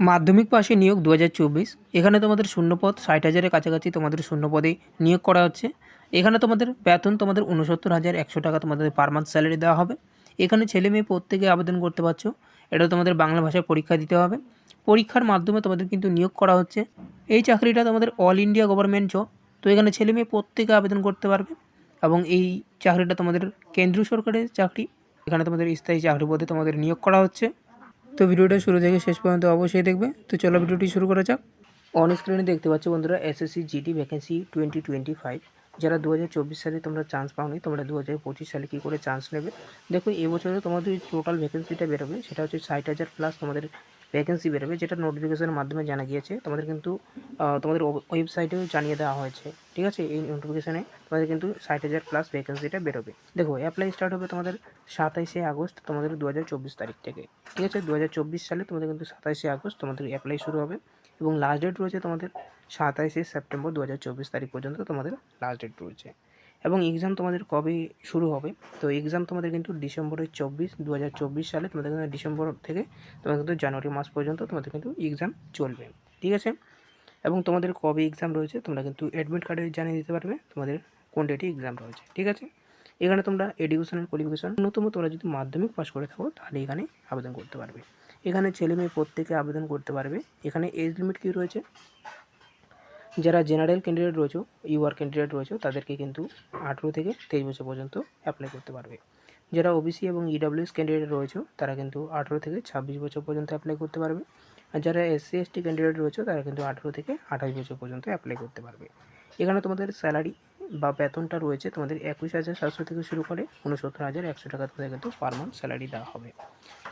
মাধ্যমিক পাশে নিয়োগ দু হাজার চব্বিশ। এখানে তোমাদের শূন্যপদ ষাট হাজারের কাছাকাছি তোমাদের শূন্যপদে নিয়োগ করা হচ্ছে। এখানে তোমাদের বেতন তোমাদের উনসত্তর হাজার একশো টাকা তোমাদের পার মান্থ স্যালারি দেওয়া হবে। এখানে ছেলে মেয়ে প্রত্যেকে আবেদন করতে পারছ। এটা তোমাদের বাংলা ভাষায় পরীক্ষা দিতে হবে। পরীক্ষার মাধ্যমে তোমাদের কিন্তু নিয়োগ করা হচ্ছে। এই চাকরিটা তোমাদের অল ইন্ডিয়া গভর্নমেন্ট জব তো এখানে ছেলে মেয়ে প্রত্যেকে আবেদন করতে পারবে। এবং এই চাকরিটা তোমাদের কেন্দ্রীয় সরকারের চাকরি। এখানে তোমাদের স্থায়ী চাকরি পদে তোমাদের নিয়োগ করা হচ্ছে। তো ভিডিওটা শুরু থেকে শেষ পর্যন্ত অবশ্যই দেখবে। তো চলো ভিডিওটি শুরু করা যাক। অন স্ক্রিনে দেখতে পাচ্ছ বন্ধুরা SSC GD vacancy twenty twenty five যারা দু হাজার চব্বিশ সালে তোমরা চান্স পাওনি, তোমরা দু হাজার পঁচিশ সালে কী করে চান্স নেবে? দেখো, এবছরে তোমাদের টোটাল ভ্যাকেন্সিটা বেরোবে, সেটা হচ্ছে ষাট হাজার প্লাস তোমাদের ভ্যাকেন্সি বেরোবে, যেটা নোটিফিকেশনের মাধ্যমে জানা গিয়েছে। তোমাদের কিন্তু তোমাদের ওয়েবসাইটেও জানিয়ে দেওয়া হয়েছে, ঠিক আছে? এই নোটিফিকেশনে তোমাদের কিন্তু ষাট হাজার প্লাস ভ্যাকেন্সিটা বেরোবে। দেখো অ্যাপ্লাই স্টার্ট হবে তোমাদের সাতাইশে আগস্ট, তোমাদের দু তারিখ থেকে, ঠিক আছে? দু হাজার চব্বিশ সালে তোমাদের কিন্তু সাতাইশে আগস্ট তোমাদের অ্যাপ্লাই শুরু হবে এবং লাস্ট ডেট রয়েছে তোমাদের সাতাইশে সেপ্টেম্বর দু হাজার চব্বিশ তারিখ পর্যন্ত তোমাদের লাস্ট ডেট রয়েছে। এবং এক্সাম তোমাদের কবে শুরু হবে? তো এক্সাম তোমাদের কিন্তু ডিসেম্বরের চব্বিশ দু সালে, তোমাদের কিন্তু ডিসেম্বর থেকে তোমাদের কিন্তু জানুয়ারি মাস পর্যন্ত তোমাদের কিন্তু এক্সাম চলবে, ঠিক আছে? এবং তোমাদের কবে এক্সাম রয়েছে, তোমরা কিন্তু অ্যাডমিট কার্ডে জানিয়ে দিতে পারবে তোমাদের কোন ডেটে এক্সাম রয়েছে, ঠিক আছে? এখানে তোমরা এডুকেশনাল কোয়ালিফিকেশন ন্যূনতম তোমরা যদি মাধ্যমিক পাস করে থাকো, তাহলে এখানে আবেদন করতে পারবে। এখানে ছেলে মেয়ে প্রত্যেকে আবেদন করতে পারবে। এখানে এজ লিমিট কী রয়েছে? যারা জেনারেল ক্যান্ডিডেট রয়েছে ইউআর ক্যান্ডিডেট রয়েছে, তাদেরকে কিন্তু আঠেরো থেকে তেইশ বছর পর্যন্ত অ্যাপ্লাই করতে পারবে। যারা ওবিসি এবং ইডাব্লিউএস ক্যান্ডিডেট রয়েছে, তারা কিন্তু আঠেরো থেকে ছাব্বিশ বছর পর্যন্ত অ্যাপ্লাই করতে পারবে। আর যারা এসসি এসটি ক্যান্ডিডেট রয়েছে, তারা কিন্তু আঠেরো থেকে আঠাশ বছর পর্যন্ত অ্যাপ্লাই করতে পারবে। এখানে তোমাদের স্যালারি বা বেতনটা রয়েছে তোমাদের একুশ হাজার সাতশো থেকে শুরু করে উনসত্তর হাজার একশো টাকা তোমাদের কিন্তু পার মান্থ স্যালারি দেওয়া হবে।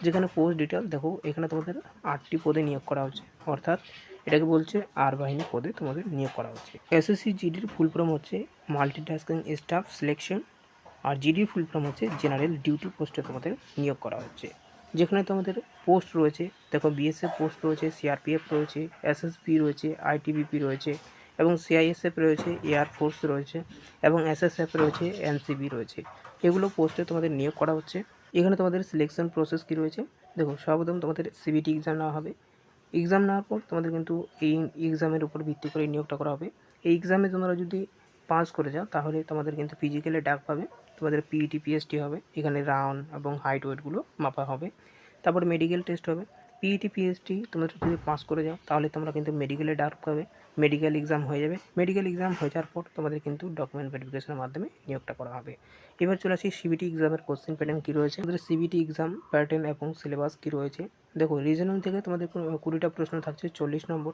যেখানে পোস্ট ডিটেল দেখো, এখানে তোমাদের আটটি পদে নিয়োগ করা হচ্ছে। অর্থাৎ এটাকে বলছে আর বাহিনী পদে তোমাদের নিয়োগ করা হচ্ছে। এসএসসি জিডির ফুল ফর্ম হচ্ছে মাল্টিটাস্কিং স্টাফ সিলেকশন আর জিডির ফুল ফর্ম হচ্ছে জেনারেল ডিউটি পোস্টে তোমাদের নিয়োগ করা হচ্ছে। যেখানে তোমাদের পোস্ট রয়েছে, দেখো বিএসএফ পোস্ট রয়েছে সিআরপিএফ রয়েছে এসএসবি রয়েছে আইটিবিপি রয়েছে এবং সিআইএসএফ রয়েছে এয়ারফোর্স রয়েছে এবং এসএসএফ রয়েছে এনসিবি রয়েছে। এগুলো পোস্টে তোমাদের নিয়োগ করা হচ্ছে। এখানে তোমাদের সিলেকশন প্রসেস কী রয়েছে? দেখো সর্বপ্রথম তোমাদের সিবিটি এক্সাম নেওয়া হবে। এক্সাম নেওয়ার পর তোমাদের কিন্তু এই এক্সামের উপর ভিত্তি করে নিয়োগটা করা হবে। এই এক্সামে তোমরা যদি পাস করে যাও, তাহলে তোমাদের কিন্তু ফিজিক্যালে ডাক পাবে। তোমাদের পিইটি পিএসটি হবে। এখানে রাউন্ড এবং হাইট ওয়েটগুলো মাপা হবে। তারপর মেডিকেল টেস্ট হবে। পিইটি পিএসটি তোমরা যদি পাস করে যাও, তাহলে তোমরা কিন্তু মেডিকেলে ডাক পাবে মেডিকেল এক্সাম হয়ে যাবে। মেডিকেল এক্সাম হয়ে যাওয়ার পর তোমাদের কিন্তু ডকুমেন্ট ভেরিফিকেশনের মাধ্যমে নিয়োগটা করা হবে। এবার চলে আসি সিবিটি এক্সামের কোশ্চেন প্যাটার্ন কী রয়েছে? আমাদের সিবিটি এক্সাম প্যাটার্ন এবং সিলেবাস কী রয়েছে? দেখো রিজনিং থেকে তোমাদের কুড়িটা প্রশ্ন থাকছে, চল্লিশ নম্বর।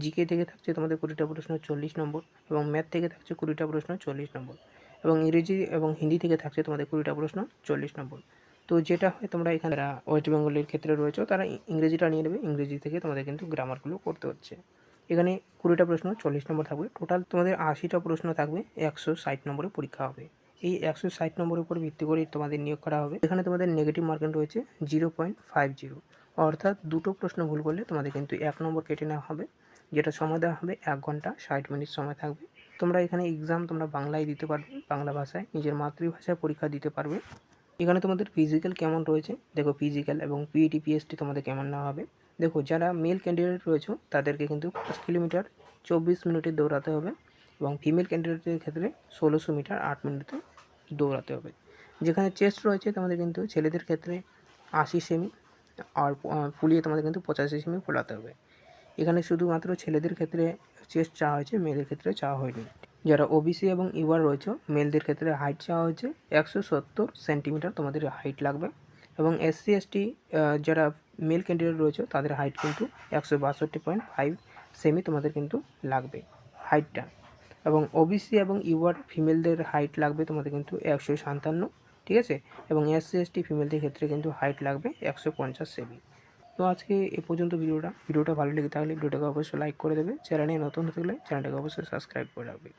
জিকে থেকে থাকছে তোমাদের কুড়িটা প্রশ্ন, চল্লিশ নম্বর। এবং ম্যাথ থেকে থাকছে কুড়িটা প্রশ্ন, চল্লিশ নম্বর। এবং ইংরেজি এবং হিন্দি থেকে থাকছে তোমাদের কুড়িটা প্রশ্ন, চল্লিশ নম্বর। তো যেটা হয় তোমরা এখানে ওয়েস্ট বেঙ্গলের ক্ষেত্রে রয়েছে, তারা ইংরেজিটা নিয়ে নেবে। ইংরেজি থেকে তোমাদের কিন্তু গ্রামারগুলো করতে হচ্ছে। এখানে কুড়িটা প্রশ্ন, চল্লিশ নম্বর থাকবে। টোটাল তোমাদের আশিটা প্রশ্ন থাকবে, একশো ষাট নম্বরে পরীক্ষা হবে। এই একশো ষাট নম্বরের উপর ভিত্তি করে তোমাদের নিয়োগ করা হবে। এখানে তোমাদের নেগেটিভ মার্কিং রয়েছে জিরো পয়েন্ট ফাইভ জিরো অর্থাৎ দুটো প্রশ্ন ভুল করলে তোমাদের কিন্তু এক নম্বর কেটে নেওয়া হবে, যেটা সময় দেওয়া হবে এক ঘণ্টা, ষাট মিনিট সময় থাকবে। তোমরা এখানে এক্সাম তোমরা বাংলায় দিতে পারবে, বাংলা ভাষায়। নিজের মাতৃভাষায় পরীক্ষা দিতে পারবে। এখানে তোমাদের ফিজিক্যাল কেমন রয়েছে? দেখো ফিজিক্যাল এবং পিইটি পিএসটি তোমাদের কেমন নেওয়া হবে? দেখো, যারা মেল ক্যান্ডিডেট রয়েছে, তাদেরকে কিন্তু পাঁচ কিলোমিটার চব্বিশ মিনিটে দৌড়াতে হবে এবং ফিমেল ক্যান্ডিডেটের ক্ষেত্রে ষোলোশো মিটার আট মিনিটে দৌড়াতে হবে। যেখানে চেস্ট রয়েছে, তোমাদের কিন্তু ছেলেদের ক্ষেত্রে আশি সেমি আর ফুলিয়ে তোমাদের কিন্তু পঁচাশি সেমি ফোলাতে হবে। এখানে শুধুমাত্র ছেলেদের ক্ষেত্রে চেস্ট চাওয়া হয়েছে, মেয়েদের ক্ষেত্রে চাওয়া হয়নি। যারা ওবিসি এবং ইউআর রয়েছে মেলদের ক্ষেত্রে হাইট চাওয়া হয়েছে একশো সত্তর সেন্টিমিটার তোমাদের হাইট লাগবে। এবং এসসি এসটি যারা মেল ক্যান্ডিডেট রয়েছে, তাদের হাইট কিন্তু একশো বাষট্টি পয়েন্ট ফাইভ সেমি তোমাদের কিন্তু লাগবে হাইটটা এবং ওবিসি এবং ইউআর ফিমেলদের হাইট লাগবে তোমাদের কিন্তু একশো সাতান্ন, ঠিক আছে? এবং এসসি এসটি ফিমেলদের ক্ষেত্রে কিন্তু হাইট লাগবে একশো পঞ্চাশ সেমি তো আজকে এ পর্যন্ত ভিডিওটা। ভিডিওটা ভালো লেগে থাকলে ভিডিওটাকে অবশ্যই লাইক করে দেবে। চ্যানেলে নতুন হতে গেলে চ্যানেলটাকে অবশ্যই সাবস্ক্রাইব করে রাখবে।